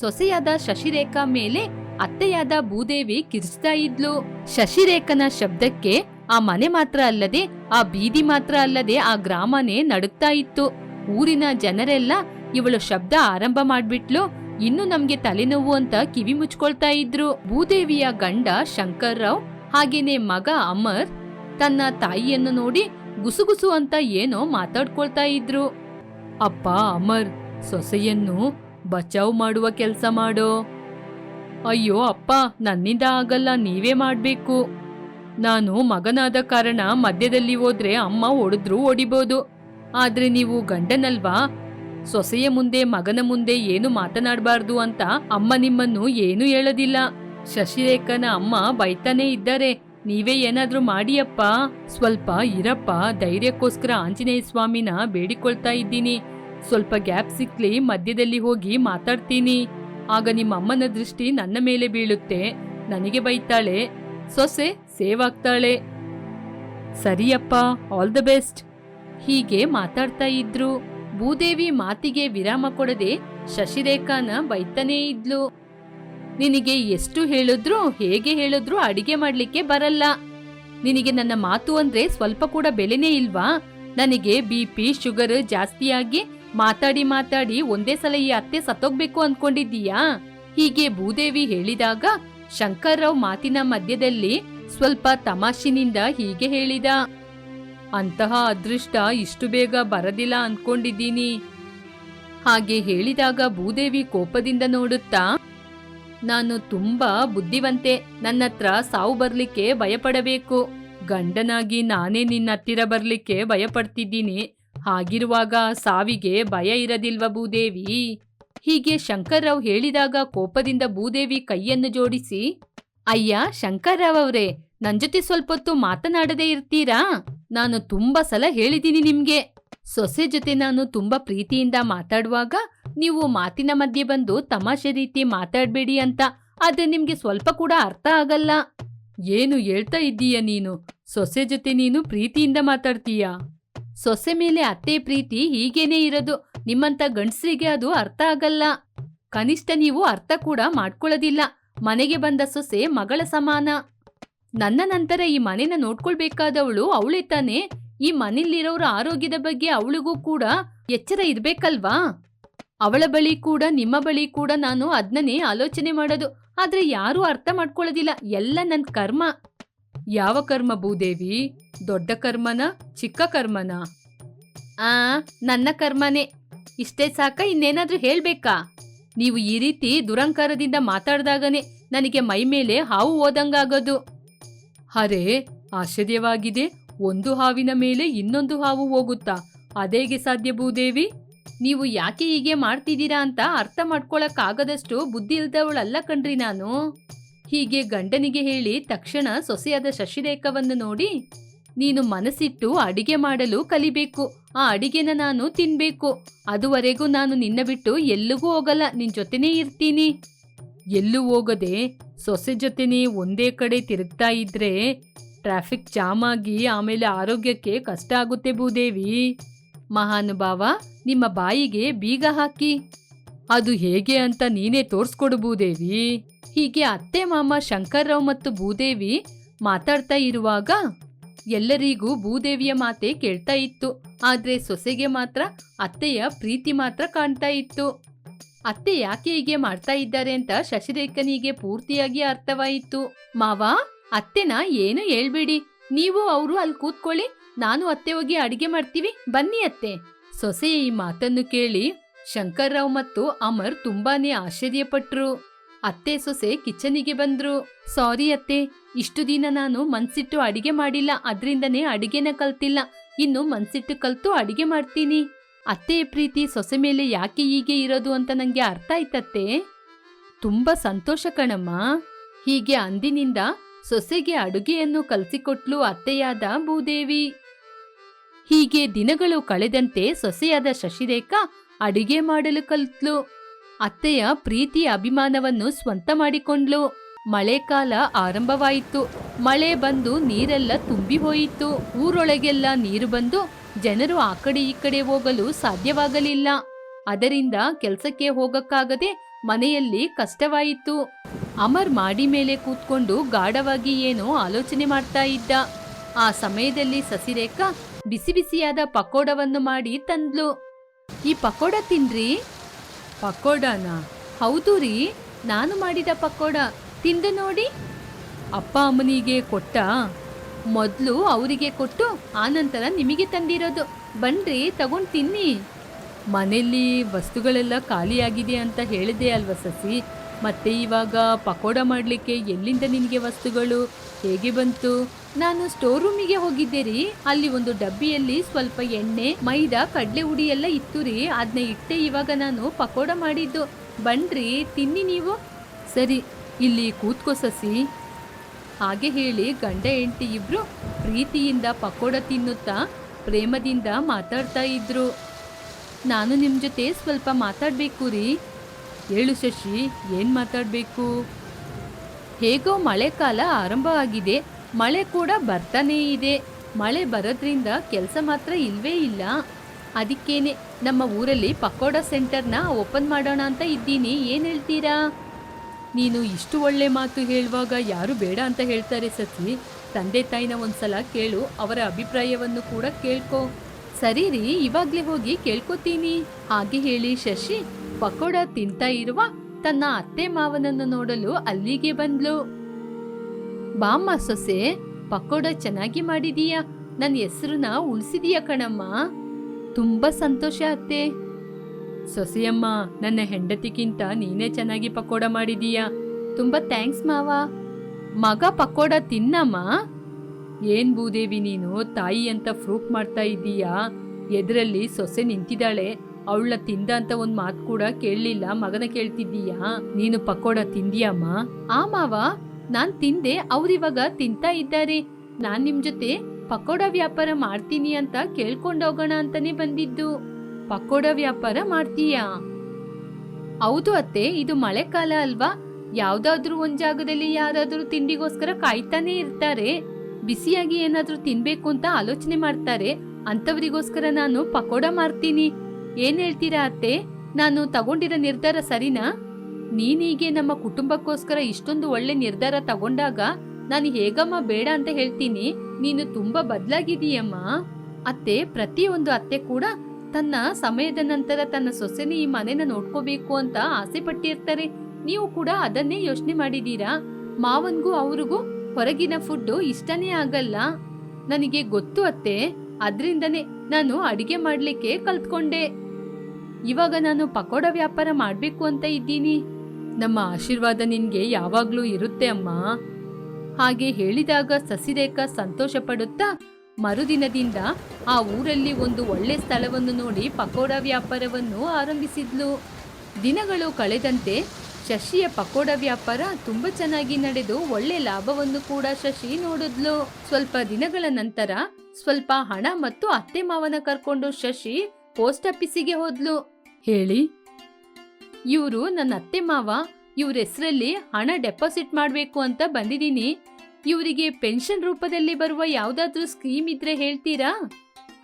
ಸೊಸೆಯಾದ ಶಶಿರೇಖಾ ಮೇಲೆ ಅತ್ತೆಯಾದ ಭೂದೇವಿ ಕಿರಿಸ್ತಾ ಇದ್ಲು. ಶಶಿರೇಖನ ಶಬ್ದಕ್ಕೆ ಆ ಮನೆ ಮಾತ್ರ ಅಲ್ಲದೆ, ಆ ಬೀದಿ ಮಾತ್ರ ಅಲ್ಲದೆ ಆ ಗ್ರಾಮನೇ ನಡುಗ್ತಾ ಇತ್ತು. ಊರಿನ ಜನರೆಲ್ಲ ಇವಳು ಶಬ್ದ ಆರಂಭ ಮಾಡ್ಬಿಟ್ಲು. ಇನ್ನು ನಮ್ಗೆ ತಲೆನೋವು ಅಂತ ಕಿವಿ ಮುಚ್ಕೊಳ್ತಾ ಇದ್ರು. ಭೂದೇವಿಯ ಗಂಡ ಶಂಕರ್ರಾವ್, ಹಾಗೇನೆ ಮಗ ಅಮರ್, ತನ್ನ ತಾಯಿಯನ್ನು ನೋಡಿ ಗುಸುಗುಸು ಅಂತ ಏನೋ ಮಾತಾಡ್ಕೊಳ್ತಾ ಇದ್ರು. ಅಪ್ಪ ಅಮರ್, ಸೊಸೆಯನ್ನು ಬಚಾವ್ ಮಾಡುವ ಕೆಲಸ ಮಾಡೋ. ಅಯ್ಯೋ ಅಪ್ಪ, ನನ್ನಿಂದ ಆಗಲ್ಲ, ನೀವೇ ಮಾಡಬೇಕು. ನಾನು ಮಗನಾದ ಕಾರಣ ಮಧ್ಯದಲ್ಲಿ ಹೋದ್ರೆ ಅಮ್ಮ ಹೊಡೆದ್ರೂ ಹೊಡಿಬೋದು. ಆದ್ರೆ ನೀವು ಗಂಡನಲ್ವಾ? ಸೊಸೆಯ ಮುಂದೆ, ಮಗನ ಮುಂದೆ ಏನು ಮಾತನಾಡಬಾರ್ದು ಅಂತ ಅಮ್ಮ ನಿಮ್ಮನ್ನು ಏನು ಹೇಳೋದಿಲ್ಲ. ಶಶಿರೇಖನ ಅಮ್ಮ ಬೈತಾನೇ ಇದ್ದಾರೆ. ನೀವೇ ಏನಾದ್ರೂ ಮಾಡಿಯಪ್ಪ? ಸ್ವಲ್ಪ ಇರಪ್ಪ, ಧೈರ್ಯಕ್ಕೋಸ್ಕರ ಆಂಜನೇಯ ಸ್ವಾಮಿನ ಬೇಡಿಕೊಳ್ತಾ ಇದ್ದೀನಿ. ಸ್ವಲ್ಪ ಗ್ಯಾಪ್ ಸಿಕ್ಲಿ ಮಧ್ಯದಲ್ಲಿ ಹೋಗಿ ಮಾತಾಡ್ತೀನಿ. ಆಗ ನಿಮ್ಮ ಅಮ್ಮನ ದೃಷ್ಟಿ ನನ್ನ ಮೇಲೆ ಬೀಳುತ್ತೆ. ನನಗೆ ಬೈತಾಳೆ. ಸೊಸೆ ಸೇವ್ ಆಗ್ತಾಳೆ ಸರಿಯಪ್ಪ ಆಲ್ ದ ಬೆಸ್ಟ್ ಹೀಗೆ ಮಾತಾಡ್ತಾ ಇದ್ರು. ಭೂದೇವಿ ಮಾತಿಗೆ ವಿರಾಮ ಕೊಡದೆ ಶಶಿರೇಖಾನ ಬೈತಾನೇ ಇದ್ಲು. ನಿನಗೆ ಎಷ್ಟು ಹೇಳಿದ್ರು, ಹೇಗೆ ಹೇಳಿದ್ರು ಅಡಿಗೆ ಮಾಡ್ಲಿಕ್ಕೆ ಬರಲ್ಲ. ನಿನಗೆ ನನ್ನ ಮಾತು ಅಂದ್ರೆ ಸ್ವಲ್ಪ ಕೂಡ ಬೆಲೆನೇ ಇಲ್ವಾ? ನನಗೆ ಬಿ ಪಿ, ಶುಗರ್ ಜಾಸ್ತಿಯಾಗಿ ಮಾತಾಡಿ ಮಾತಾಡಿ ಒಂದೇ ಸಲ ಈ ಅತ್ತೆ ಸತ್ತೋಗ್ಬೇಕು ಅನ್ಕೊಂಡಿದ್ದೀಯಾ? ಹೀಗೆ ಭೂದೇವಿ ಹೇಳಿದಾಗ ಶಂಕರ್ರಾವ್ ಮಾತಿನ ಮಧ್ಯದಲ್ಲಿ ಸ್ವಲ್ಪ ತಮಾಷಿನಿಂದ ಹೀಗೆ ಹೇಳಿದ, ಅಂತಹ ಅದೃಷ್ಟ ಇಷ್ಟು ಬೇಗ ಬರದಿಲ್ಲ ಅನ್ಕೊಂಡಿದ್ದೀನಿ. ಹಾಗೆ ಹೇಳಿದಾಗ ಭೂದೇವಿ ಕೋಪದಿಂದ ನೋಡುತ್ತಾ, ನಾನು ತುಂಬಾ ಬುದ್ಧಿವಂತೆ, ನನ್ನತ್ರ ಸಾವು ಬರ್ಲಿಕ್ಕೆ ಭಯಪಡಬೇಕು. ಗಂಡನಾಗಿ ನಾನೇ ನಿನ್ನ ಹತ್ತಿರ ಬರ್ಲಿಕ್ಕೆ ಭಯಪಡ್ತಿದ್ದೀನಿ. ಹಾಗಿರುವಾಗ ಸಾವಿಗೆ ಭಯ ಇರದಿಲ್ವ ಭೂದೇವಿ? ಹೀಗೆ ಶಂಕರ್ರಾವ್ ಹೇಳಿದಾಗ ಕೋಪದಿಂದ ಭೂದೇವಿ ಕೈಯನ್ನು ಜೋಡಿಸಿ, ಅಯ್ಯ, ಶಂಕರ್ರಾವ್ ಅವ್ರೆ, ನನ್ ಜೊತೆ ಸ್ವಲ್ಪ ಹೊತ್ತು ಮಾತನಾಡದೇ ಇರ್ತೀರಾ? ನಾನು ತುಂಬಾ ಸಲ ಹೇಳಿದ್ದೀನಿ ನಿಮ್ಗೆ. ಸೊಸೆ ಜೊತೆ ನಾನು ತುಂಬಾ ಪ್ರೀತಿಯಿಂದ ಮಾತಾಡುವಾಗ ನೀವು ಮಾತಿನ ಮಧ್ಯೆ ಬಂದು ತಮಾಷೆ ರೀತಿ ಮಾತಾಡ್ಬೇಡಿ ಅಂತ, ಆದ್ರೆ ನಿಮ್ಗೆ ಸ್ವಲ್ಪ ಕೂಡ ಅರ್ಥ ಆಗಲ್ಲ. ಏನು ಹೇಳ್ತಾ ಇದ್ದೀಯ ನೀನು? ಸೊಸೆ ಜೊತೆ ನೀನು ಪ್ರೀತಿಯಿಂದ ಮಾತಾಡ್ತೀಯಾ? ಸೊಸೆ ಮೇಲೆ ಅತ್ತೆ ಪ್ರೀತಿ ಹೀಗೇನೆ ಇರೋದು. ನಿಮ್ಮಂತ ಗಂಡಸರಿಗೆ ಅದು ಅರ್ಥ ಆಗಲ್ಲ. ಕನಿಷ್ಠ ನೀವು ಅರ್ಥ ಕೂಡ ಮಾಡ್ಕೊಳ್ಳೋದಿಲ್ಲ. ಮನೆಗೆ ಬಂದ ಸೊಸೆ ಮಗಳ ಸಮಾನ. ನನ್ನ ನಂತರ ಈ ಮನೆನ ನೋಡ್ಕೊಳ್ಬೇಕಾದವಳು ಅವಳೇ ತಾನೇ. ಈ ಮನೆಯಲ್ಲಿರೋರ ಆರೋಗ್ಯದ ಬಗ್ಗೆ ಅವಳಿಗೂ ಕೂಡ ಎಚ್ಚರ ಇರ್ಬೇಕಲ್ವಾ? ಅವಳ ಬಳಿ ಕೂಡ, ನಿಮ್ಮ ಬಳಿ ಕೂಡ ನಾನು ಅದನ್ನೇ ಆಲೋಚನೆ ಮಾಡೋದು. ಆದ್ರೆ ಯಾರೂ ಅರ್ಥ ಮಾಡ್ಕೊಳ್ಳೋದಿಲ್ಲ. ಎಲ್ಲ ನನ್ ಕರ್ಮ. ಯಾವ ಕರ್ಮ ಭೂದೇವಿ? ದೊಡ್ಡ ಕರ್ಮನ, ಚಿಕ್ಕ ಕರ್ಮನ? ಆ, ನನ್ನ ಕರ್ಮನೇ. ಇಷ್ಟೇ ಸಾಕ ಇನ್ನೇನಾದ್ರೂ ಹೇಳ್ಬೇಕಾ? ನೀವು ಈ ರೀತಿ ದುರಂಕಾರದಿಂದ ಮಾತಾಡ್ದಾಗನೆ ನನಗೆ ಮೈ ಮೇಲೆ ಹಾವು ಓದಂಗಾಗೋದು ಅರೆ, ಆಶ್ಚರ್ಯವಾಗಿದೆ. ಒಂದು ಹಾವಿನ ಮೇಲೆ ಇನ್ನೊಂದು ಹಾವು ಹೋಗುತ್ತಾ? ಅದೇಗೆ ಸಾಧ್ಯ ಭೂದೇವಿ? ನೀವು ಯಾಕೆ ಹೀಗೆ ಮಾಡ್ತಿದ್ದೀರಾ ಅಂತ ಅರ್ಥ ಮಾಡ್ಕೊಳಕ್ಕಾಗದಷ್ಟು ಬುದ್ಧಿ ಇಲ್ದವಳಲ್ಲ ಕಣ್ರಿ ನಾನು. ಹೀಗೆ ಗಂಡನಿಗೆ ಹೇಳಿ ತಕ್ಷಣ ಸೊಸೆಯಾದ ಶಶಿರೇಖವನ್ನು ನೋಡಿ, ನೀನು ಮನಸ್ಸಿಟ್ಟು ಅಡಿಗೆ ಮಾಡಲು ಕಲಿಬೇಕು. ಆ ಅಡಿಗೆನ ನಾನು ತಿನ್ಬೇಕು. ಅದುವರೆಗೂ ನಾನು ನಿನ್ನ ಬಿಟ್ಟು ಎಲ್ಲಿಗೂ ಹೋಗಲ್ಲ. ನಿನ್ ಜೊತೆನೇ ಇರ್ತೀನಿ. ಎಲ್ಲೂ ಹೋಗದೆ ಸೊಸೆ ಜೊತೆನೇ ಒಂದೇ ಕಡೆ ತಿರುಗ್ತಾ ಇದ್ರೆ ಟ್ರಾಫಿಕ್ ಜಾಮ್ ಆಗಿ ಆಮೇಲೆ ಆರೋಗ್ಯಕ್ಕೆ ಕಷ್ಟ ಆಗುತ್ತೆ ಭೂದೇವಿ. ಮಹಾನುಭಾವ, ನಿಮ್ಮ ಬಾಯಿಗೆ ಬೀಗ ಹಾಕಿ. ಅದು ಹೇಗೆ ಅಂತ ನೀನೇ ತೋರಿಸ್ಕೊಡು ಭೂದೇವಿ ಹೀಗೆ ಅತ್ತೆ ಮಾಮ ಶಂಕರ್ರಾವ್ ಮತ್ತು ಭೂದೇವಿ ಮಾತಾಡ್ತಾ ಇರುವಾಗ ಎಲ್ಲರಿಗೂ ಭೂದೇವಿಯ ಮಾತೆ ಕೇಳ್ತಾ ಇತ್ತು. ಆದ್ರೆ ಸೊಸೆಗೆ ಮಾತ್ರ, ಅತ್ತೆಯ ಪ್ರೀತಿ ಮಾತ್ರ ಕಾಣ್ತಾ ಇತ್ತು. ಅತ್ತೆ ಯಾಕೆ ಹೀಗೆ ಮಾಡ್ತಾ ಇದ್ದಾರೆ ಅಂತ ಶಶಿರೇಖನಿಗೆ ಪೂರ್ತಿಯಾಗಿ ಅರ್ಥವಾಯಿತು. ಮಾವ, ಅತ್ತೆನ ಏನು ಹೇಳ್ಬೇಡಿ. ನೀವು ಅವರು ಅಲ್ಲಿ ಕೂತ್ಕೊಳ್ಳಿ. ನಾನು ಅತ್ತೆ ಹೋಗಿ ಅಡಿಗೆ ಮಾಡ್ತೀವಿ. ಬನ್ನಿ ಅತ್ತೆ. ಸೊಸೆಯ ಈ ಮಾತನ್ನು ಕೇಳಿ ಶಂಕರ್ರಾವ್ ಮತ್ತು ಅಮರ್ ತುಂಬಾನೇ ಆಶ್ಚರ್ಯಪಟ್ರು. ಅತ್ತೆ ಸೊಸೆ ಕಿಚನಿಗೆ ಬಂದ್ರು. ಸಾರಿ ಅತ್ತೆ, ಇಷ್ಟು ದಿನ ನಾನು ಮನ್ಸಿಟ್ಟು ಅಡಿಗೆ ಮಾಡಿಲ್ಲ, ಅದ್ರಿಂದನೇ ಅಡಿಗೆನ ಕಲ್ತಿಲ್ಲ. ಇನ್ನು ಮನ್ಸಿಟ್ಟು ಕಲ್ತು ಅಡಿಗೆ ಮಾಡ್ತೀನಿ. ಅತ್ತೆಯ ಪ್ರೀತಿ ಸೊಸೆ ಮೇಲೆ ಯಾಕೆ ಹೀಗೆ ಇರೋದು ಅಂತ ನಂಗೆ ಅರ್ಥ ಆಯ್ತತ್ತೆ? ತುಂಬಾ ಸಂತೋಷ ಕಣಮ್ಮ. ಹೀಗೆ ಅಂದಿನಿಂದ ಸೊಸೆಗೆ ಅಡುಗೆಯನ್ನು ಕಲಿಸಿಕೊಟ್ಲು ಅತ್ತೆಯಾದ ಭೂದೇವಿ. ಹೀಗೆ ದಿನಗಳು ಕಳೆದಂತೆ ಸೊಸೆಯಾದ ಶಶಿರೇಖಾ ಅಡಿಗೆ ಮಾಡಲು ಕಲಿತ್ಲು. ಅತ್ತೆಯ ಪ್ರೀತಿ ಅಭಿಮಾನವನ್ನು ಸ್ವಂತ ಮಾಡಿಕೊಂಡ್ಲು. ಮಳೆಕಾಲ ಆರಂಭವಾಯಿತು. ಮಳೆ ಬಂದು ನೀರೆಲ್ಲ ತುಂಬಿ ಹೋಯಿತು. ಊರೊಳಗೆಲ್ಲ ನೀರು ಬಂದು ಜನರು ಆ ಕಡೆ ಈ ಕಡೆ ಹೋಗಲು ಸಾಧ್ಯವಾಗಲಿಲ್ಲ. ಅದರಿಂದ ಕೆಲಸಕ್ಕೆ ಹೋಗಕ್ಕಾಗದೆ ಮನೆಯಲ್ಲಿ ಕಷ್ಟವಾಯಿತು. ಅಮರ್ ಮಾಡಿ ಮೇಲೆ ಕೂತ್ಕೊಂಡು ಗಾಢವಾಗಿ ಏನೋ ಆಲೋಚನೆ ಮಾಡ್ತಾ ಇದ್ದ. ಆ ಸಮಯದಲ್ಲಿ ಸಸಿರೇಖಾ ಬಿಸಿ ಬಿಸಿಯಾದ ಪಕೋಡವನ್ನು ಮಾಡಿ ತಂದ್ಲು. ಈ ಪಕೋಡ ತಿನ್ರಿ? ಪಕೋಡನ? ಹೌದು ರೀ, ನಾನು ಮಾಡಿದ ಪಕೋಡ. ತಿಂದು ನೋಡಿ. ಅಪ್ಪ ಅಮ್ಮನಿಗೆ ಕೊಟ್ಟ. ಮೊದಲು ಅವರಿಗೆ ಕೊಟ್ಟು ಆನಂತರ ನಿಮಗೆ ತಂದಿರೋದು. ಬನ್ರಿ, ತಗೊಂಡು ತಿನ್ನಿ. ಮನೆಯಲ್ಲಿ ವಸ್ತುಗಳೆಲ್ಲ ಖಾಲಿಯಾಗಿದೆ ಅಂತ ಹೇಳಿದೆ ಅಲ್ವಾ ಸಸಿ? ಮತ್ತೆ ಇವಾಗ ಪಕೋಡ ಮಾಡಲಿಕ್ಕೆ ಎಲ್ಲಿಂದ ನಿನಗೆ ವಸ್ತುಗಳು? ಹೇಗೆ ಬಂತು? ನಾನು ಸ್ಟೋರ್ ರೂಮಿಗೆ ಹೋಗಿದ್ದೆ ರೀ. ಅಲ್ಲಿ ಒಂದು ಡಬ್ಬಿಯಲ್ಲಿ ಸ್ವಲ್ಪ ಎಣ್ಣೆ, ಮೈದಾ, ಕಡಲೆ ಹುಡಿ ಎಲ್ಲ ಇತ್ತು ರೀ. ಅದನ್ನ ಇಟ್ಟೆ ಇವಾಗ ನಾನು ಪಕೋಡ ಮಾಡಿದ್ದು. ಬನ್ರಿ, ತಿನ್ನಿ ನೀವು. ಸರಿ, ಇಲ್ಲಿ ಕೂತ್ಕೋ ಸಸಿ. ಹಾಗೆ ಹೇಳಿ ಗಂಡ ಹೆಂಡತಿ ಇಬ್ರು ಪ್ರೀತಿಯಿಂದ ಪಕೋಡ ತಿನ್ನುತ್ತಾ ಪ್ರೇಮದಿಂದ ಮಾತಾಡ್ತಾ ಇದ್ರು. ನಾನು ನಿಮ್ಮ ಜೊತೆ ಸ್ವಲ್ಪ ಮಾತಾಡಬೇಕು ರೀ. ಹೇಳು ಶಶಿ, ಏನು ಮಾತಾಡಬೇಕು? ಹೇಗೋ ಮಳೆಕಾಲ ಆರಂಭ ಆಗಿದೆ. ಮಳೆ ಕೂಡ ಬರ್ತಾನೇ ಇದೆ. ಮಳೆ ಬರೋದ್ರಿಂದ ಕೆಲಸ ಮಾತ್ರ ಇಲ್ವೇ ಇಲ್ಲ. ಅದಕ್ಕೇನೆ ನಮ್ಮ ಊರಲ್ಲಿ ಪಕೋಡ ಸೆಂಟರ್ನ ಓಪನ್ ಮಾಡೋಣ ಅಂತ ಇದ್ದೀನಿ. ಏನು ಹೇಳ್ತೀರಾ? ನೀನು ಇಷ್ಟು ಒಳ್ಳೆ ಮಾತು ಹೇಳುವಾಗ ಯಾರು ಬೇಡ ಅಂತ ಹೇಳ್ತಾರೆ ಸತಿ. ತಂದೆ ತಾಯಿನ ಒಂದ್ಸಲ ಕೇಳು, ಅವರ ಅಭಿಪ್ರಾಯವನ್ನು ಕೂಡ ಕೇಳ್ಕೊ. ಸರಿ ರೀ, ಇವಾಗ್ಲೇ ಹೋಗಿ ಕೇಳ್ಕೊತೀನಿ. ಹಾಗೆ ಹೇಳಿ ಶಶಿ ಪಕೋಡ ತಿಂತಾ ಇರುವ ತನ್ನ ಅತ್ತೆ ಮಾವನನ್ನು ನೋಡಲು ಅಲ್ಲಿಗೆ ಬಂದ್ಲು. ಬಾಮ್ಮ ಸೊಸೆ, ಪಕೋಡ ಚೆನ್ನಾಗಿ ಮಾಡಿದೀಯ? ನನ್ನ ಹೆಸರನ್ನ ಉಳಿಸಿದೀಯ ಕಣಮ್ಮ? ತುಂಬ ಸಂತೋಷ ಅತ್ತೆ. ಸೊಸೆಯಮ್ಮ, ನನ್ನ ಹೆಂಡತಿಗಿಂತ ನೀನೇ ಚೆನ್ನಾಗಿ ಪಕೋಡ ಮಾಡಿದೀಯ? ತುಂಬ ಥ್ಯಾಂಕ್ಸ್ ಮಾವ. ಮಗ ಪಕೋಡ ತಿನ್ನಮ್ಮ? ಏನ್ ಭೂದೇವಿ, ನೀನು ತಾಯಿ ಅಂತ ಪ್ರೂಫ್ ಮಾಡ್ತಾ ಇದ್ದೀಯಾ? ಎದ್ರಲ್ಲಿ ಸೊಸೆ ನಿಂತಿದ್ದಾಳೆ, ಅವಳ ತಿಂದ ಅಂತ ಒಂದ್ ಮಾತು ಕೂಡ ಕೇಳಲಿಲ್ಲ, ಮಗನ ಕೇಳ್ತಿದ್ದೀಯಾ? ನೀನು ಪಕೋಡ ತಿಂದಿಯಮ್ಮ ಆ ಮಾವ. ನಾನ್ ತಿಂದೆ ಅವ್ರಿವಾಗ ತಿಂತಾ ಇದ್ದಾರೆ. ನಾನ್ ನಿಮ್ ಜೊತೆ ಪಕೋಡ ವ್ಯಾಪಾರ ಮಾಡ್ತೀನಿ ಅಂತ ಕೇಳ್ಕೊಂಡೋಗೋಣ ಅಂತಾನೆ ಬಂದಿದ್ದು. ಪಕೋಡ ವ್ಯಾಪಾರ ಮಾಡ್ತೀಯಾ? ಹೌದು ಅತ್ತೆ, ಇದು ಮಳೆಕಾಲ ಅಲ್ವಾ? ಯಾವ್ದಾದ್ರೂ ಒಂದ್ ಜಾಗದಲ್ಲಿ ಯಾರಾದ್ರೂ ತಿಂಡಿಗೋಸ್ಕರ ಕಾಯ್ತಾನೆ ಇರ್ತಾರೆ. ಬಿಸಿಯಾಗಿ ಏನಾದ್ರೂ ತಿನ್ಬೇಕು ಅಂತ ಆಲೋಚನೆ ಮಾಡ್ತಾರೆ. ಅಂತವರಿಗೋಸ್ಕರ ನಾನು ಪಕೋಡ ಮಾಡ್ತೀನಿ ಏನ್ ಹೇಳ್ತೀರಾ ಅತ್ತೆ? ನಾನು ತಗೊಂಡಿರೋ ನಿರ್ಧಾರ ಸರಿನಾ? ನೀನೀಗೆ ನಮ್ಮ ಕುಟುಂಬಕ್ಕೋಸ್ಕರ ಇಷ್ಟೊಂದು ಒಳ್ಳೆ ನಿರ್ಧಾರ ತಗೊಂಡಾಗ ನಾನು ಹೇಗಮ್ಮ ಬೇಡ ಅಂತ ಹೇಳ್ತೀನಿ? ನೀನು ತುಂಬಾ ಬದಲಾಗಿದೀಯಮ್ಮ ಅತ್ತೆ, ಪ್ರತಿಯೊಂದು ಅತ್ತೆ ಕೂಡ ತನ್ನ ಸಮಯದ ನಂತರ ತನ್ನ ಸೊಸೆನ ಈ ಮನೆನ ನೋಡ್ಕೋಬೇಕು ಅಂತ ಆಸೆ ಪಟ್ಟಿರ್ತಾರೆ. ನೀವು ಕೂಡ ಅದನ್ನೇ ಯೋಚನೆ ಮಾಡಿದೀರಾ ಮಾವನ್ಗೂ ಅವ್ರಿಗೂ ಹೊರಗಿನ ಫುಡ್ ಇಷ್ಟನೇ ಆಗಲ್ಲ. ನನಗೆ ಗೊತ್ತು ಅತ್ತೆ. ಅದರಿಂದನೇ ನಾನು ಅಡಿಗೆ ಮಾಡ್ಲಿಕ್ಕೆ ಕಲ್ತ್ಕೊಂಡೆ. ಇವಾಗ ನಾನು ಪಕೋಡ ವ್ಯಾಪಾರ ಮಾಡ್ಬೇಕು ಅಂತ ಇದ್ದೀನಿ. ನಮ್ಮ ಆಶೀರ್ವಾದ ನಿನ್ಗೆ ಯಾವಾಗ್ಲೂ ಇರುತ್ತೆ ಅಮ್ಮ. ಹಾಗೆ ಹೇಳಿದಾಗ ಸಸಿರೇಖಾ ಸಂತೋಷ ಪಡುತ್ತಾ ಮರುದಿನದಿಂದ ಆ ಊರಲ್ಲಿ ಒಂದು ಒಳ್ಳೆ ಸ್ಥಳವನ್ನು ನೋಡಿ ಪಕೋಡ ವ್ಯಾಪಾರವನ್ನು ಆರಂಭಿಸಿದ್ಲು. ದಿನಗಳು ಕಳೆದಂತೆ ಶಶಿಯ ಪಕೋಡ ವ್ಯಾಪಾರ ತುಂಬಾ ಚೆನ್ನಾಗಿ ನಡೆದು ಒಳ್ಳೆ ಲಾಭವನ್ನು ಕೂಡ ಶಶಿ ನೋಡಿದ್ಲು. ಸ್ವಲ್ಪ ದಿನಗಳ ನಂತರ ಸ್ವಲ್ಪ ಹಣ ಮತ್ತು ಅತ್ತೆ ಮಾವನ ಕರ್ಕೊಂಡು ಶಶಿ ಪೋಸ್ಟ್ ಆಫೀಸಿಗೆ ಹೋದ್ಲು. ಹೇಳಿ ಇವರು ನನ್ನ ಅತ್ತೆ ಮಾವ, ಇವ್ರ ಹೆಸರಲ್ಲಿ ಹಣ ಡೆಪಾಸಿಟ್ ಮಾಡಬೇಕು ಅಂತ ಬಂದಿದ್ದೀನಿ ಇವರಿಗೆ ಪೆನ್ಷನ್ ರೂಪದಲ್ಲಿ ಬರುವ ಯಾವ್ದಾದ್ರೂ ಸ್ಕೀಮ್ ಇದ್ರೆ ಹೇಳ್ತೀರಾ?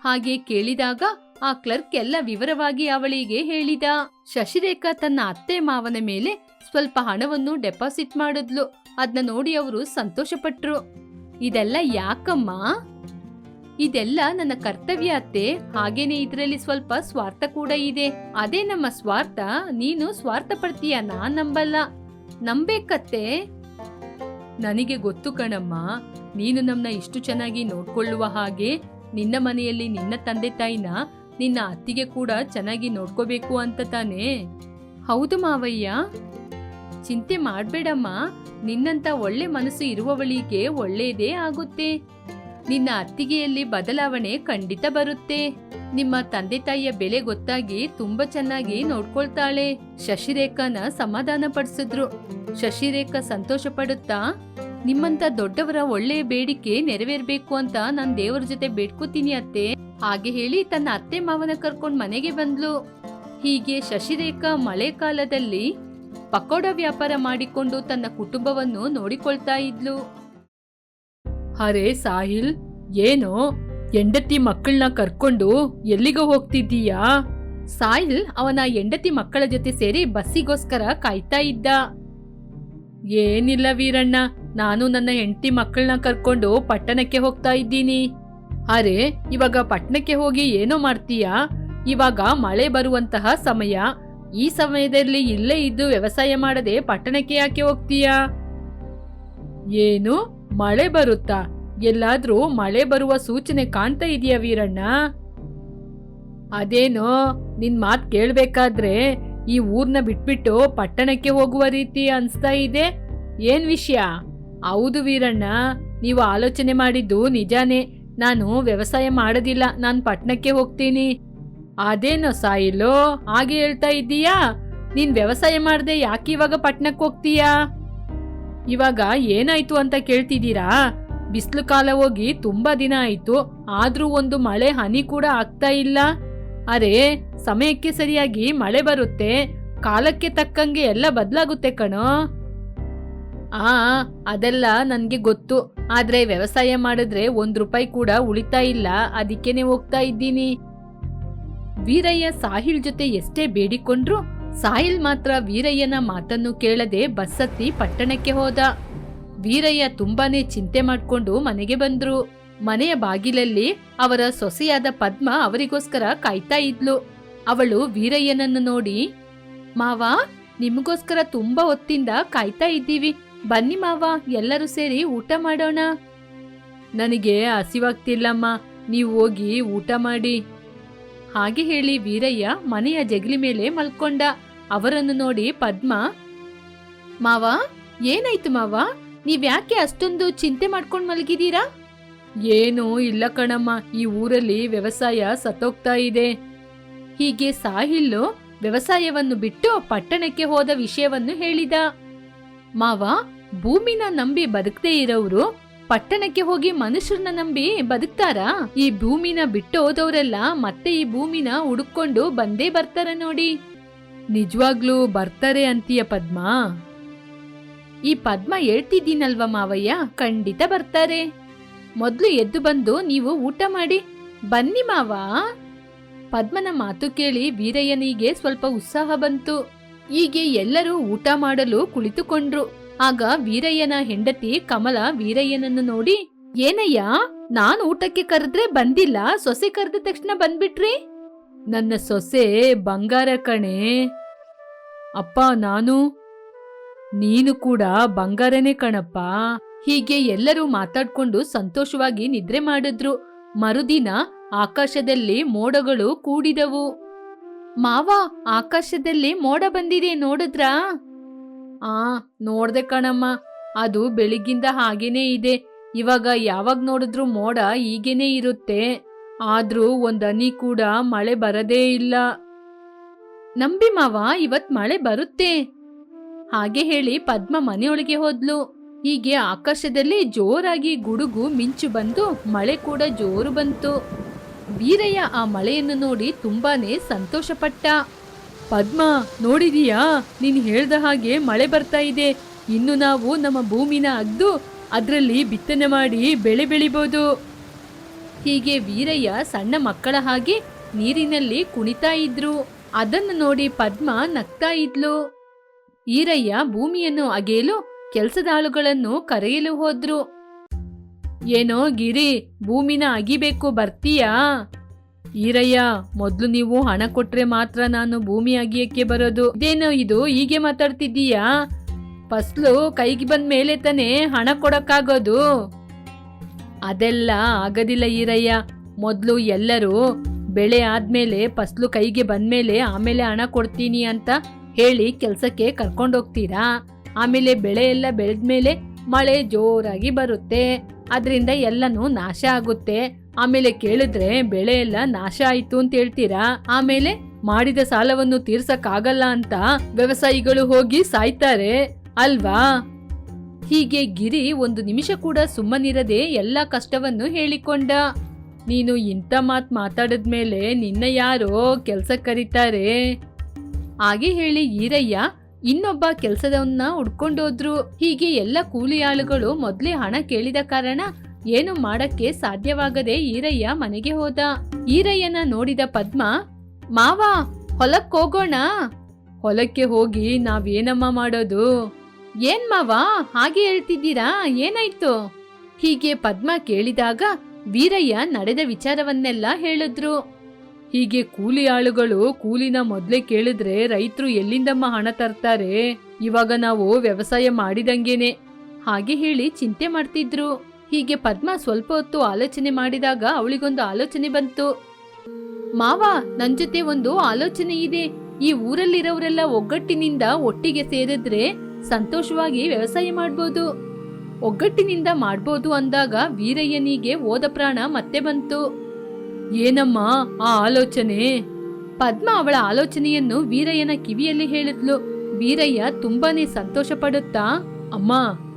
ಹಾಗೆ ಕೇಳಿದಾಗ ಆ ಕ್ಲರ್ಕ್ ಎಲ್ಲ ವಿವರವಾಗಿ ಅವಳಿಗೆ ಹೇಳಿದ. ಶಶಿರೇಖಾ ತನ್ನ ಅತ್ತೆ ಮಾವನ ಮೇಲೆ ಸ್ವಲ್ಪ ಹಣವನ್ನು ಡೆಪಾಸಿಟ್ ಮಾಡಿದ್ಲು. ಅದನ್ನ ನೋಡಿ ಅವರು ಸಂತೋಷಪಟ್ರು. ಇದೆಲ್ಲ ಯಾಕಮ್ಮ? ಇದೆಲ್ಲ ನನ್ನ ಕರ್ತವ್ಯ ಅತ್ತೆ. ಹಾಗೇನೆ ಇದರಲ್ಲಿ ಸ್ವಲ್ಪ ಸ್ವಾರ್ಥ ಕೂಡ ಇದೆ. ಅದೇ ನಮ್ಮ ಸ್ವಾರ್ಥ. ನೀನು ಸ್ವಾರ್ಥ ಪಡ್ತೀಯ ನಾನ್ ನಂಬಲ್ಲ. ನಂಬೇಕತ್ತೆ. ನನಗೆ ಗೊತ್ತು ಕಣಮ್ಮ. ನೀನು ನಮ್ಮನ್ನ ಇಷ್ಟು ಚೆನ್ನಾಗಿ ನೋಡ್ಕೊಳ್ಳುವ ಹಾಗೆ ನಿನ್ನ ಮನೆಯಲ್ಲಿ ನಿನ್ನ ತಂದೆ ತಾಯಿನ ನಿನ್ನ ಅತ್ತಿಗೆ ಕೂಡ ಚೆನ್ನಾಗಿ ನೋಡ್ಕೋಬೇಕು ಅಂತ ತಾನೇ? ಹೌದು ಮಾವಯ್ಯ. ಚಿಂತೆ ಮಾಡ್ಬೇಡಮ್ಮ. ನಿನ್ನಂತ ಒಳ್ಳೆ ಮನಸ್ಸು ಇರುವವಳಿಗೆ ಒಳ್ಳೆಯದೇ ಆಗುತ್ತೆ. ನಿನ್ನ ಅತ್ತಿಗೆಯಲ್ಲಿ ಬದಲಾವಣೆ ಖಂಡಿತ ಬರುತ್ತೆ. ನಿಮ್ಮ ತಂದೆ ತಾಯಿಯ ಬೆಲೆ ಗೊತ್ತಾಗಿ ತುಂಬಾ ಚೆನ್ನಾಗಿ ನೋಡ್ಕೊಳ್ತಾಳೆ. ಶಶಿರೇಖಾನ ಸಮಾಧಾನ ಪಡಿಸಿದ್ರು. ಶಶಿರೇಖಾ ಸಂತೋಷ ಪಡುತ್ತಾ, ನಿಮ್ಮಂತ ದೊಡ್ಡವರ ಒಳ್ಳೆಯ ಬೇಡಿಕೆ ನೆರವೇರ್ಬೇಕು ಅಂತ ನಾನ್ ದೇವರ ಜೊತೆ ಬೇಡ್ಕೋತೀನಿ ಅತ್ತೆ. ಹಾಗೆ ಹೇಳಿ ತನ್ನ ಅತ್ತೆ ಮಾವನ ಕರ್ಕೊಂಡ್ ಮನೆಗೆ ಬಂದ್ಲು. ಹೀಗೆ ಶಶಿರೇಖಾ ಮಳೆಕಾಲದಲ್ಲಿ ಪಕೋಡ ವ್ಯಾಪಾರ ಮಾಡಿಕೊಂಡು ತನ್ನ ಕುಟುಂಬವನ್ನು ನೋಡಿಕೊಳ್ತಾ ಇದ್ಲು. ಅರೆ ಸಾಹಿಲ್, ಏನು ಹೆಂಡತಿ ಮಕ್ಕಳನ್ನ ಕರ್ಕೊಂಡು ಎಲ್ಲಿಗೋ ಹೋಗ್ತಿದ್ದೀಯಾ? ಸಾಹಿಲ್ ಅವನ ಹೆಂಡತಿ ಮಕ್ಕಳ ಜೊತೆ ಸೇರಿ ಬಸ್ಸಿಗೋಸ್ಕರ ಕಾಯ್ತಾ ಇದ್ದ. ಏನಿಲ್ಲ ವೀರಣ್ಣ, ನಾನು ನನ್ನ ಹೆಂಡತಿ ಮಕ್ಕಳನ್ನ ಕರ್ಕೊಂಡು ಪಟ್ಟಣಕ್ಕೆ ಹೋಗ್ತಾ ಇದ್ದೀನಿ. ಅರೆ, ಇವಾಗ ಪಟ್ಟಣಕ್ಕೆ ಹೋಗಿ ಏನೋ ಮಾಡ್ತೀಯಾ? ಇವಾಗ ಮಳೆ ಬರುವಂತಹ ಸಮಯ. ಈ ಸಮಯದಲ್ಲಿ ಇಲ್ಲೇ ಇದ್ದು ವ್ಯವಸಾಯ ಮಾಡದೆ ಪಟ್ಟಣಕ್ಕೆ ಯಾಕೆ ಹೋಗ್ತೀಯಾ? ಏನು? ಮಳೆ ಬರುತ್ತಾ? ಎಲ್ಲಾದ್ರೂ ಮಳೆ ಬರುವ ಸೂಚನೆ ಕಾಣ್ತಾ ಇದೆಯಾ ವೀರಣ್ಣ? ಅದೇನೋ, ನಿನ್ ಮಾತ್ ಕೇಳ್ಬೇಕಾದ್ರೆ ಈ ಊರ್ನ ಬಿಟ್ಬಿಟ್ಟು ಪಟ್ಟಣಕ್ಕೆ ಹೋಗುವ ರೀತಿ ಅನ್ಸ್ತಾ ಇದೆ. ಏನ್ ವಿಷಯ? ಹೌದು ವೀರಣ್ಣ, ನೀವು ಆಲೋಚನೆ ಮಾಡಿದ್ದು ನಿಜಾನೇ. ನಾನು ವ್ಯವಸಾಯ ಮಾಡೋದಿಲ್ಲ, ನಾನು ಪಟ್ಟಣಕ್ಕೆ ಹೋಗ್ತೀನಿ. ಅದೇನೋ ಸಾಯಿಲೋ, ಹಾಗೆ ಹೇಳ್ತಾ ಇದ್ದೀಯಾ? ನೀನ್ ವ್ಯವಸಾಯ ಮಾಡದೆ ಯಾಕೆ ಇವಾಗ ಪಟ್ಟಣಕ್ಕೆ ಹೋಗ್ತೀಯಾ? ಇವಾಗ ಏನಾಯ್ತು ಅಂತ ಕೇಳ್ತಿದ್ದೀರಾ? ಬಿಸಿಲು ಕಾಲ ಹೋಗಿ ತುಂಬಾ ದಿನ ಆಯ್ತು, ಆದ್ರೂ ಒಂದು ಮಳೆ ಹನಿ ಕೂಡ ಆಗ್ತಾ ಇಲ್ಲ. ಅರೆ, ಸಮಯಕ್ಕೆ ಸರಿಯಾಗಿ ಮಳೆ ಬರುತ್ತೆ, ಕಾಲಕ್ಕೆ ತಕ್ಕಂಗೆ ಎಲ್ಲ ಬದಲಾಗುತ್ತೆ ಕಣೋ. ಆ, ಅದೆಲ್ಲ ನನಗೆ ಗೊತ್ತು, ಆದ್ರೆ ವ್ಯವಸಾಯ ಮಾಡಿದ್ರೆ ಒಂದ್ ರೂಪಾಯಿ ಕೂಡ ಉಳಿತಾ ಇಲ್ಲ ಅದಕ್ಕೇನೆ ಹೋಗ್ತಾ ಇದ್ದೀನಿ. ವೀರಯ್ಯ ಸಾಹಿಲ್ ಜೊತೆ ಎಷ್ಟೇ ಬೇಡಿಕೊಂಡ್ರು ಸಾಹಿಲ್ ಮಾತ್ರ ವೀರಯ್ಯನ ಮಾತನ್ನು ಕೇಳದೆ ಬಸ್ಸತ್ತಿ ಪಟ್ಟಣಕ್ಕೆ ಹೋದ. ವೀರಯ್ಯ ತುಂಬಾನೇ ಚಿಂತೆ ಮಾಡಿಕೊಂಡು ಮನೆಗೆ ಬಂದ್ರು. ಮನೆಯ ಬಾಗಿಲಲ್ಲಿ ಅವರ ಸೊಸೆಯಾದ ಪದ್ಮ ಅವರಿಗೋಸ್ಕರ ಕಾಯ್ತಾ ಇದ್ಲು. ಅವಳು ವೀರಯ್ಯನನ್ನು ನೋಡಿ, ಮಾವ, ನಿಮಗೋಸ್ಕರ ತುಂಬಾ ಹೊತ್ತಿಂದ ಕಾಯ್ತಾ ಇದ್ದೀವಿ. ಬನ್ನಿ ಮಾವ, ಎಲ್ಲರೂ ಸೇರಿ ಊಟ ಮಾಡೋಣ. ನನಗೆ ಹಸಿವಾಗ್ತಿಲ್ಲಮ್ಮ. ನೀವು ಹೋಗಿ ಊಟ ಮಾಡಿ. ಹಾಗೆ ಹೇಳಿ ವೀರಯ್ಯ ಮನೆಯ ಜಗಲಿ ಮೇಲೆ ಮಲ್ಕೊಂಡ. ಅವರನ್ನು ನೋಡಿ ಪದ್ಮ, ಮಾವ, ಏನಾಯ್ತು ಮಾವ? ನೀವ್ಯಾಕೆ ಅಷ್ಟೊಂದು ಚಿಂತೆ ಮಾಡ್ಕೊಂಡು ಮಲಗಿದೀರಾ? ಏನೂ ಇಲ್ಲ ಕಣಮ್ಮ, ಈ ಊರಲ್ಲಿ ವ್ಯವಸಾಯ ಸತ್ತೋಗ್ತಾ ಇದೆ. ಹೀಗೆ ಸಾಹಿಲ್ಲು ವ್ಯವಸಾಯವನ್ನು ಬಿಟ್ಟು ಪಟ್ಟಣಕ್ಕೆ ಹೋದ ವಿಷಯವನ್ನು ಹೇಳಿದ. ಮಾವ, ಭೂಮಿನ ನಂಬಿ ಬದುಕದೇ ಇರೋರು ಪಟ್ಟಣಕ್ಕೆ ಹೋಗಿ ಮನುಷ್ಯರನ್ನ ನಂಬಿ ಬದುಕ್ತಾರಾ? ಈ ಭೂಮಿನ ಬಿಟ್ಟು ಹೋದವರೆಲ್ಲ ಮತ್ತೆ ಈ ಭೂಮಿನ ಹುಡುಕೊಂಡು ಬಂದೇ ಬರ್ತಾರ ನೋಡಿ. ನಿಜವಾಗ್ಲೂ ಬರ್ತಾರೆ ಅಂತೀಯ ಪದ್ಮ. ಈ ಪದ್ಮ ಹೇಳ್ತಿದ್ದೀನಲ್ವ ಮಾವಯ್ಯ? ಖಂಡಿತ ಬರ್ತಾರೆ. ಮೊದ್ಲು ಎದ್ದು ಬಂದು ನೀವು ಊಟ ಮಾಡಿ. ಬನ್ನಿ ಮಾವ. ಪದ್ಮನ ಮಾತು ಕೇಳಿ ವೀರಯ್ಯನಿಗೆ ಸ್ವಲ್ಪ ಉತ್ಸಾಹ ಬಂತು. ಹೀಗೆ ಎಲ್ಲರೂ ಊಟ ಮಾಡಲು ಕುಳಿತುಕೊಂಡ್ರು. ಆಗ ವೀರಯ್ಯನ ಹೆಂಡತಿ ಕಮಲ ವೀರಯ್ಯನನ್ನು ನೋಡಿ, ಏನಯ್ಯ, ನಾನ್ ಊಟಕ್ಕೆ ಕರೆದ್ರೆ ಬಂದಿಲ್ಲ, ಸೊಸೆ ಕರೆದ ತಕ್ಷಣ ಬಂದ್ಬಿಟ್ರಿ? ನನ್ನ ಸೊಸೆ ಬಂಗಾರ ಕಣೆ. ಅಪ್ಪ, ನಾನು, ನೀನು ಕೂಡ ಬಂಗಾರನೇ ಕಣಪ್ಪ. ಹೀಗೆ ಎಲ್ಲರೂ ಮಾತಾಡ್ಕೊಂಡು ಸಂತೋಷವಾಗಿ ನಿದ್ರೆ ಮಾಡಿದ್ರು. ಮರುದಿನ ಆಕಾಶದಲ್ಲಿ ಮೋಡಗಳು ಕೂಡಿದವು. ಮಾವ, ಆಕಾಶದಲ್ಲಿ ಮೋಡ ಬಂದಿದೆ ನೋಡಿದ್ರಾ? ಆ, ನೋಡ್ದೆ ಕಣಮ್ಮ. ಅದು ಬೆಳಿಗ್ಗಿಂದ ಹಾಗೇನೇ ಇದೆ. ಇವಾಗ ಯಾವಾಗ ನೋಡಿದ್ರು ಮೋಡ ಹೀಗೇನೆ ಇರುತ್ತೆ. ಆದ್ರೂ ಒಂದ್ ಹನಿ ಕೂಡ ಮಳೆ ಬರದೇ ಇಲ್ಲ. ನಂಬಿ ಮಾವ, ಇವತ್ ಮಳೆ ಬರುತ್ತೆ. ಹಾಗೆ ಹೇಳಿ ಪದ್ಮ ಮನೆಯೊಳಗೆ ಹೋದ್ಲು. ಹೀಗೆ ಆಕಾಶದಲ್ಲಿ ಜೋರಾಗಿ ಗುಡುಗು ಮಿಂಚು ಬಂದು ಮಳೆ ಕೂಡ ಜೋರು ಬಂತು. ವೀರಯ್ಯ ಆ ಮಳೆಯನ್ನು ನೋಡಿ ತುಂಬಾನೇ ಸಂತೋಷಪಟ್ಟ. ಪದ್ಮ, ನೋಡಿದೀಯಾ? ನೀನು ಹೇಳ್ದ ಹಾಗೆ ಮಳೆ ಬರ್ತಾ ಇದೆ. ಇನ್ನು ನಾವು ನಮ್ಮ ಭೂಮಿನ ಅಗ್ದು, ಅದರಲ್ಲಿ ಬಿತ್ತನೆ ಮಾಡಿ ಬೆಳೆ ಬೆಳಿಬೋದು. ಹೀಗೆ ವೀರಯ್ಯ ಸಣ್ಣ ಮಕ್ಕಳ ಹಾಗೆ ನೀರಿನಲ್ಲಿ ಕುಣಿತಾ ಇದ್ರು. ಅದನ್ನು ನೋಡಿ ಪದ್ಮ ನಗ್ತಾ ಇದ್ಲು. ಈರಯ್ಯ ಭೂಮಿಯನ್ನು ಅಗೆಯಲು ಕೆಲಸದ ಆಳುಗಳನ್ನು ಕರೆಯಲು ಹೋದ್ರು. ಏನೋ ಗಿರಿ, ಭೂಮಿನ ಅಗಿಬೇಕು ಬರ್ತೀಯಾ? ಈರಯ್ಯ, ಮೊದ್ಲು ನೀವು ಹಣ ಕೊಟ್ರೆ ಮಾತ್ರ ನಾನು ಭೂಮಿ ಅಗಿಯಕ್ಕೆ ಬರೋದು. ಇದೇನು ಇದು? ಹೀಗೆ ಮಾತಾಡ್ತಿದ್ದೀಯಾ? ಫಸ್ಲು ಕೈಗೆ ಬಂದ ಮೇಲೆ ತಾನೇ ಹಣ ಕೊಡಕ್ಕಾಗೋದು. ಅದೆಲ್ಲ ಆಗೋದಿಲ್ಲ ಈರಯ್ಯ. ಮೊದಲು ಎಲ್ಲರೂ ಬೆಳೆ ಆದ್ಮೇಲೆ ಫಸ್ಲು ಕೈಗೆ ಬಂದ್ಮೇಲೆ ಆಮೇಲೆ ಹಣ ಕೊಡ್ತೀನಿ ಅಂತ ಹೇಳಿ ಕೆಲಸಕ್ಕೆ ಕರ್ಕೊಂಡೋಗ್ತೀರಾ? ಆಮೇಲೆ ಬೆಳೆ ಎಲ್ಲ ಬೆಳೆದ್ಮೇಲೆ ಮಳೆ ಜೋರಾಗಿ ಬರುತ್ತೆ. ಅದರಿಂದ ಎಲ್ಲನೂ ನಾಶ ಆಗುತ್ತೆ. ಆಮೇಲೆ ಕೇಳಿದ್ರೆ ಬೆಳೆ ಎಲ್ಲ ನಾಶ ಆಯ್ತು ಅಂತ ಹೇಳ್ತೀರಾ? ಆಮೇಲೆ ಮಾಡಿದ ಸಾಲವನ್ನು ತೀರ್ಸಕ್ಕಾಗಲ್ಲ ಅಂತ ವ್ಯವಸಾಯಿಗಳು ಹೋಗಿ ಸಾಯ್ತಾರೆ. ಅಲ್ವಾ? ಹೀಗೆ ಗಿರಿ ಒಂದು ನಿಮಿಷ ಕೂಡ ಸುಮ್ಮನಿರದೆ ಎಲ್ಲ ಕಷ್ಟವನ್ನು ಹೇಳಿಕೊಂಡ. ನೀನು ಇಂಥ ಮಾತ್ ಮಾತಾಡಿದ್ಮೇಲೆ ನಿನ್ನ ಯಾರೋ ಕೆಲಸ ಕರೀತಾರೆ. ಹಾಗೆ ಹೇಳಿ ಈರಯ್ಯ ಇನ್ನೊಬ್ಬ ಕೆಲಸದವನ್ನ ಹುಡ್ಕೊಂಡೋದ್ರು ಹೀಗೆ ಎಲ್ಲ ಕೂಲಿ ಆಳುಗಳು ಮೊದ್ಲೇ ಹಣ ಕೇಳಿದ ಕಾರಣ ಏನು ಮಾಡಕ್ಕೆ ಸಾಧ್ಯವಾಗದೆ ಈರಯ್ಯ ಮನೆಗೆ ಹೋದ. ಈರಯ್ಯನ ನೋಡಿದ ಪದ್ಮ, ಮಾವ ಹೊಲಕ್ಕೆ ಹೋಗೋಣ. ಹೊಲಕ್ಕೆ ಹೋಗಿ ನಾವೇನಮ್ಮ ಮಾಡೋದು? ಏನ್ ಮಾವ, ಹಾಗೆ ಹೇಳ್ತಿದ್ದೀರಾ? ಏನಾಯ್ತು? ಹೀಗೆ ಪದ್ಮ ಕೇಳಿದಾಗ ವೀರಯ್ಯ ನಡೆದ ವಿಚಾರವನ್ನೆಲ್ಲ ಹೇಳಿದ್ರು. ಹೀಗೆ ಕೂಲಿ ಆಳುಗಳು ಕೂಲಿನ ಮೊದಲೇ ಕೇಳಿದ್ರೆ ರೈತರು ಎಲ್ಲಿಂದಮ್ಮ ಹಣ ತರ್ತಾರೆ? ಇವಾಗ ನಾವು ವ್ಯವಸಾಯ ಮಾಡಿದಂಗೇನೆ. ಹಾಗೆ ಹೇಳಿ ಚಿಂತೆ ಮಾಡ್ತಿದ್ರು. ಹೀಗೆ ಪದ್ಮ ಸ್ವಲ್ಪ ಹೊತ್ತು ಆಲೋಚನೆ ಮಾಡಿದಾಗ ಅವಳಿಗೊಂದು ಆಲೋಚನೆ ಬಂತು. ಮಾವ, ನನ್ ಜೊತೆ ಒಂದು ಆಲೋಚನೆ ಇದೆ. ಈ ಊರಲ್ಲಿರೋರೆಲ್ಲ ಒಗ್ಗಟ್ಟಿನಿಂದ ಒಟ್ಟಿಗೆ ಸೇರಿದ್ರೆ ಸಂತೋಷವಾಗಿ ವ್ಯವಸಾಯ ಮಾಡ್ಬೋದು. ಒಗ್ಗಟ್ಟಿನಿಂದ ಮಾಡ್ಬೋದು ಅಂದಾಗ ವೀರಯ್ಯನಿಗೆ ಓದ ಪ್ರಾಣ ಮತ್ತೆ ಬಂತು. ಏನಮ್ಮ ಆ ಆಲೋಚನೆ? ಪದ್ಮ ಅವಳ ಆಲೋಚನೆಯನ್ನು ವೀರಯ್ಯನ ಕಿವಿಯಲ್ಲಿ ಹೇಳಿದ್ಲು. ವೀರಯ್ಯ ತುಂಬಾನೇ ಸಂತೋಷ ಪಡುತ್ತಾ ಅಮ್ಮ,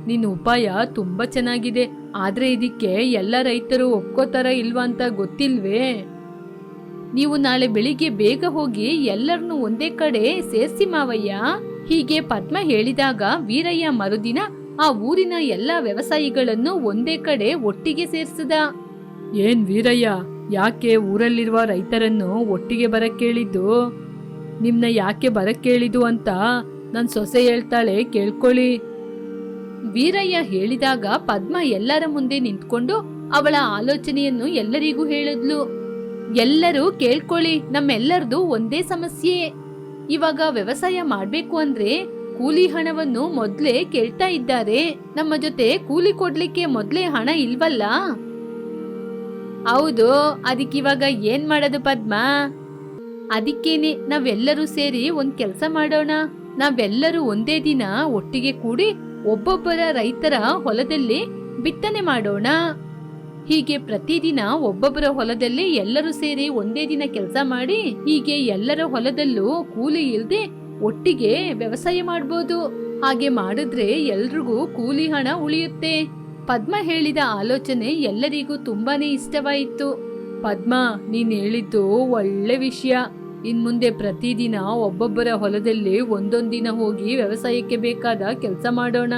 ನಿನ್ನ ಉಪಾಯ ತುಂಬಾ ಚೆನ್ನಾಗಿದೆ. ಆದ್ರೆ ಇದಕ್ಕೆ ಎಲ್ಲ ರೈತರು ಒಪ್ಕೋತಾರ ಇಲ್ವಾ ಅಂತ ಗೊತ್ತಿಲ್ವೇ? ನೀವು ನಾಳೆ ಬೆಳಿಗ್ಗೆ ಬೇಗ ಹೋಗಿ ಎಲ್ಲರನ್ನು ಒಂದೇ ಕಡೆ ಸೇರಿಸಿ ಮಾವಯ್ಯ. ಹೀಗೆ ಪದ್ಮ ಹೇಳಿದಾಗ ವೀರಯ್ಯ ಮರುದಿನ ಆ ಊರಿನ ಎಲ್ಲ ವ್ಯವಸಾಯಿಗಳನ್ನು ಒಂದೇ ಕಡೆ ಒಟ್ಟಿಗೆ ಸೇರಿಸಿದ. ಏನ್ ವೀರಯ್ಯ? ಯಾಕೆ ಊರಲ್ಲಿರುವ ರೈತರನ್ನು ಒಟ್ಟಿಗೆ ಬರಕ್ಕೆ ಕೇಳಿದ್ದು ನಿಮ್ಮನ್ನ ಯಾಕೆ ಬರಕ್ಕೆ ಕೇಳಿದು ಅಂತ ನನ್ನ ಸೊಸೆ ಹೇಳ್ತಾಳೆ, ಕೇಳ್ಕೊಳ್ಳಿ. ವೀರಯ್ಯ ಹೇಳಿದಾಗ ಪದ್ಮ ಎಲ್ಲರ ಮುಂದೆ ನಿಂತ್ಕೊಂಡು ಅವಳ ಆಲೋಚನೆಯನ್ನು ಎಲ್ಲರಿಗೂ ಹೇಳಿದ್ಲು. ಎಲ್ಲರೂ ಕೇಳ್ಕೊಳ್ಳಿ ನಮ್ಮೆಲ್ಲರದು ಒಂದೇ ಸಮಸ್ಯೆ. ಇವಾಗ ವ್ಯವಸಾಯ ಮಾಡ್ಬೇಕು ಅಂದ್ರೆ ಕೂಲಿ ಹಣವನ್ನು ಮೊದ್ಲೇ ಕೇಳ್ತಾ ಇದ್ದಾರೆ. ನಮ್ಮ ಜೊತೆ ಕೂಲಿ ಕೊಡ್ಲಿಕ್ಕೆ ಮೊದ್ಲೇ ಹಣ ಇಲ್ವಲ್ಲ? ಹೌದು ಅದಕ್ಕಿವಾಗ ಏನ್ ಮಾಡೋದು ಪದ್ಮ? ಅದಕ್ಕೇನೆ ನಾವೆಲ್ಲರೂ ಸೇರಿ ಒಂದ್ ಕೆಲಸ ಮಾಡೋಣ. ನಾವೆಲ್ಲರೂ ಒಂದೇ ದಿನ ಒಟ್ಟಿಗೆ ಕೂಡಿ ಒಬ್ಬೊಬ್ಬರ ರೈತರ ಹೊಲದಲ್ಲಿ ಬಿತ್ತನೆ ಮಾಡೋಣ. ಹೀಗೆ ಪ್ರತಿದಿನ ಒಬ್ಬೊಬ್ಬರ ಹೊಲದಲ್ಲಿ ಎಲ್ಲರೂ ಸೇರಿ ಒಂದೇ ದಿನ ಕೆಲಸ ಮಾಡಿ ಹೀಗೆ ಎಲ್ಲರ ಹೊಲದಲ್ಲೂ ಕೂಲಿ ಇಲ್ದೆ ಒಟ್ಟಿಗೆ ವ್ಯವಸಾಯ ಮಾಡ್ಬೋದು. ಹಾಗೆ ಮಾಡಿದ್ರೆ ಎಲ್ರಿಗೂ ಕೂಲಿ ಹಣ ಉಳಿಯುತ್ತೆ. ಪದ್ಮ ಹೇಳಿದ ಆಲೋಚನೆ ಎಲ್ಲರಿಗೂ ತುಂಬಾನೇ ಇಷ್ಟವಾಯಿತು. ಪದ್ಮ, ನೀನ್ ಹೇಳಿದ್ದು ಒಳ್ಳೆ ವಿಷಯ. ಇನ್ ಮುಂದೆ ಪ್ರತಿದಿನ ಒಬ್ಬೊಬ್ಬರ ಹೊಲದಲ್ಲಿ ಒಂದೊಂದಿನ ಹೋಗಿ ವ್ಯವಸಾಯಕ್ಕೆ ಬೇಕಾದ ಕೆಲಸ ಮಾಡೋಣ.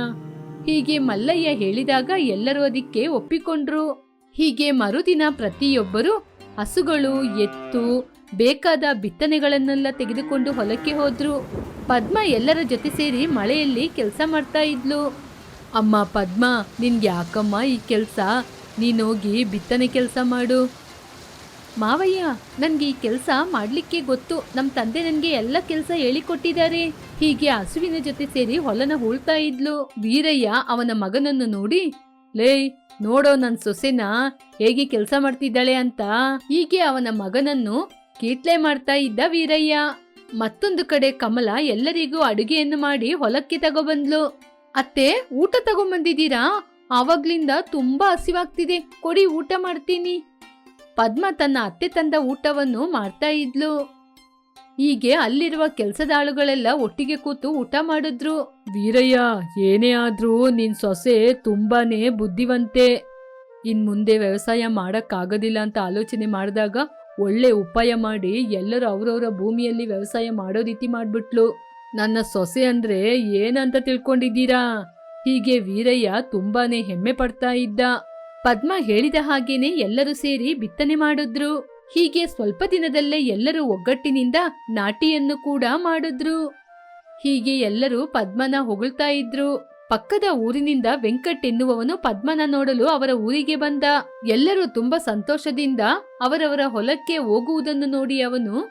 ಹೀಗೆ ಮಲ್ಲಯ್ಯ ಹೇಳಿದಾಗ ಎಲ್ಲರೂ ಅದಕ್ಕೆ ಒಪ್ಪಿಕೊಂಡ್ರು. ಹೀಗೆ ಮರುದಿನ ಪ್ರತಿಯೊಬ್ಬರು ಹಸುಗಳು, ಎತ್ತು, ಬೇಕಾದ ಬಿತ್ತನೆಗಳನ್ನೆಲ್ಲ ತೆಗೆದುಕೊಂಡು ಹೊಲಕ್ಕೆ ಹೋದ್ರು. ಪದ್ಮ ಎಲ್ಲರ ಜೊತೆ ಸೇರಿ ಮಳೆಯಲ್ಲಿ ಕೆಲಸ ಮಾಡ್ತಾ ಇದ್ಲು. ಅಮ್ಮ ಪದ್ಮ, ನಿನ್ಗೆ ಯಾಕಮ್ಮ ಈ ಕೆಲಸ? ನೀನೋಗಿ ಬಿತ್ತನೆ ಕೆಲಸ ಮಾಡು. ಮಾವಯ್ಯ, ನನ್ಗೆ ಈ ಕೆಲಸ ಮಾಡಲಿಕ್ಕೆ ಗೊತ್ತು. ನಮ್ಮ ತಂದೆ ನನಗೆ ಎಲ್ಲ ಕೆಲಸ ಹೇಳಿಕೊಟ್ಟಿದ್ದಾರೆ. ಹೀಗೆ ಹಸುವಿನ ಜೊತೆ ಸೇರಿ ಹೊಲನ ಹೂಳ್ತಾ ಇದ್ಲು. ವೀರಯ್ಯ ಅವನ ಮಗನನ್ನು ನೋಡಿ, ಲೇ, ನೋಡೋ ನನ್ನ ಸೊಸೆನ? ಹೇಗೆ ಕೆಲಸ ಮಾಡ್ತಿದ್ದಾಳೆ ಅಂತ? ಹೀಗೆ ಅವನ ಮಗನನ್ನು ಕೀಟ್ಲೆ ಮಾಡ್ತಾ ಇದ್ದ ವೀರಯ್ಯ. ಮತ್ತೊಂದು ಕಡೆ ಕಮಲ ಎಲ್ಲರಿಗೂ ಅಡುಗೆಯನ್ನು ಮಾಡಿ ಹೊಲಕ್ಕೆ ತಗೊಬಂದ್ಲು ಅತ್ತೆ, ಊಟ ತಗೊಂಬಂದಿದ್ದೀರಾ? ಆವಾಗ್ಲಿಂದ ತುಂಬಾ ಹಸಿವಾಗ್ತಿದೆ. ಕೊಡಿ, ಊಟ ಮಾಡ್ತೀನಿ. ಪದ್ಮ ತನ್ನ ಅತ್ತೆ ತಂದ ಊಟವನ್ನು ಮಾಡ್ತಾ ಇದ್ಲು. ಹೀಗೆ ಅಲ್ಲಿರುವ ಕೆಲಸದ ಆಳುಗಳೆಲ್ಲ ಒಟ್ಟಿಗೆ ಕೂತು ಊಟ ಮಾಡಿದ್ರು. ವೀರಯ್ಯ, ಏನೇ ಆದ್ರೂ ನಿನ್ ಸೊಸೆ ತುಂಬಾನೇ ಬುದ್ಧಿವಂತೆ. ಇನ್ ಮುಂದೆ ವ್ಯವಸಾಯ ಮಾಡಕ್ಕಾಗೋದಿಲ್ಲ ಅಂತ ಆಲೋಚನೆ ಮಾಡಿದಾಗ ಒಳ್ಳೆ ಉಪಾಯ ಮಾಡಿ ಎಲ್ಲರೂ ಅವರವರ ಭೂಮಿಯಲ್ಲಿ ವ್ಯವಸಾಯ ಮಾಡೋ ರೀತಿ ಮಾಡ್ಬಿಟ್ಲು. ನನ್ನ ಸೊಸೆ ಅಂದ್ರೆ ಏನಂತ ತಿಳ್ಕೊಂಡಿದ್ದೀರಾ? ಹೀಗೆ ವೀರಯ್ಯ ತುಂಬಾನೇ ಹೆಮ್ಮೆ ಪಡ್ತಾ ಇದ್ದ. ಪದ್ಮ ಹೇಳಿದ ಹಾಗೇನೆ ಎಲ್ಲರೂ ಸೇರಿ ಬಿತ್ತನೆ ಮಾಡಿದ್ರು. ಹೀಗೆ ಸ್ವಲ್ಪ ದಿನದಲ್ಲೇ ಎಲ್ಲರೂ ಒಗ್ಗಟ್ಟಿನಿಂದ ನಾಟಿಯನ್ನು ಕೂಡ ಮಾಡಿದ್ರು. ಹೀಗೆ ಎಲ್ಲರೂ ಪದ್ಮನ ಹೊಗಳ್ತಾ ಇದ್ರು. ಪಕ್ಕದ ಊರಿನಿಂದ ವೆಂಕಟ್ ಎನ್ನುವವನು ಪದ್ಮನ ನೋಡಲು ಅವರ ಊರಿಗೆ ಬಂದ. ಎಲ್ಲರೂ ತುಂಬಾ ಸಂತೋಷದಿಂದ ಅವರವರ ಹೊಲಕ್ಕೆ ಹೋಗುವುದನ್ನು ನೋಡಿ ಅವನು,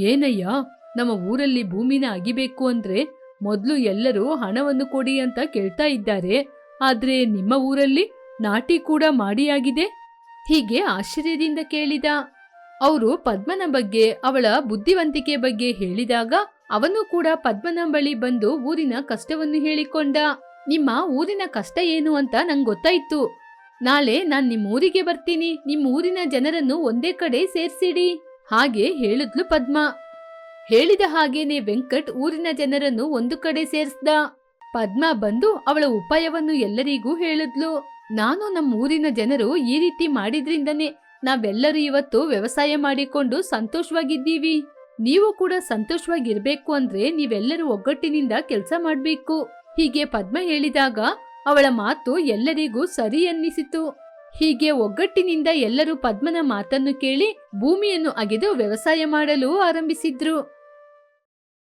ಏನಯ್ಯ ನಮ್ಮ ಊರಲ್ಲಿ ಭೂಮಿನ ಅಗಿಬೇಕು ಅಂದ್ರೆ ಮೊದಲು ಎಲ್ಲರೂ ಹಣವನ್ನು ಕೊಡಿ ಅಂತ ಕೇಳ್ತಾ ಇದ್ದಾರೆ. ಆದ್ರೆ ನಿಮ್ಮ ಊರಲ್ಲಿ ನಾಟಿ ಕೂಡ ಮಾಡಿಯಾಗಿದೆ? ಹೀಗೆ ಆಶ್ಚರ್ಯದಿಂದ ಕೇಳಿದ. ಅವರು ಪದ್ಮನ ಬಗ್ಗೆ, ಅವಳ ಬುದ್ಧಿವಂತಿಕೆ ಬಗ್ಗೆ ಹೇಳಿದಾಗ ಅವನು ಕೂಡ ಪದ್ಮನ ಬಳಿ ಬಂದು ಊರಿನ ಕಷ್ಟವನ್ನು ಹೇಳಿಕೊಂಡ. ನಿಮ್ಮ ಊರಿನ ಕಷ್ಟ ಏನು ಅಂತ ನಂಗೆ ಗೊತ್ತಾಯ್ತು. ನಾಳೆ ನಾನ್ ನಿಮ್ಮ ಊರಿಗೆ ಬರ್ತೀನಿ. ನಿಮ್ಮ ಊರಿನ ಜನರನ್ನು ಒಂದೇ ಕಡೆ ಸೇರ್ಸಿಡಿ. ಹಾಗೆ ಹೇಳಿದ್ಲು ಪದ್ಮ. ಹೇಳಿದ ಹಾಗೇನೆ ವೆಂಕಟ್ ಊರಿನ ಜನರನ್ನು ಒಂದು ಕಡೆ ಸೇರಿಸ್ದ. ಪದ್ಮ ಬಂದು ಅವಳ ಉಪಾಯವನ್ನು ಎಲ್ಲರಿಗೂ ಹೇಳಿದ್ಲು. ನಾನು ನಮ್ಮ ಊರಿನ ಜನರು ಈ ರೀತಿ ಮಾಡಿದ್ರಿಂದನೇ ನಾವೆಲ್ಲರೂ ಇವತ್ತು ವ್ಯವಸಾಯ ಮಾಡಿಕೊಂಡು ಸಂತೋಷವಾಗಿದ್ದೀವಿ. ನೀವು ಕೂಡ ಸಂತೋಷವಾಗಿರ್ಬೇಕು ಅಂದ್ರೆ ನೀವೆಲ್ಲರೂ ಒಗ್ಗಟ್ಟಿನಿಂದ ಕೆಲಸ ಮಾಡ್ಬೇಕು. ಹೀಗೆ ಪದ್ಮ ಹೇಳಿದಾಗ ಅವಳ ಮಾತು ಎಲ್ಲರಿಗೂ ಸರಿ ಅನ್ನಿಸಿತು. ಹೀಗೆ ಒಗ್ಗಟ್ಟಿನಿಂದ ಎಲ್ಲರೂ ಪದ್ಮನ ಮಾತನ್ನು ಕೇಳಿ ಭೂಮಿಯನ್ನು ಅಗೆದು ವ್ಯವಸಾಯ ಮಾಡಲು ಆರಂಭಿಸಿದ್ರು.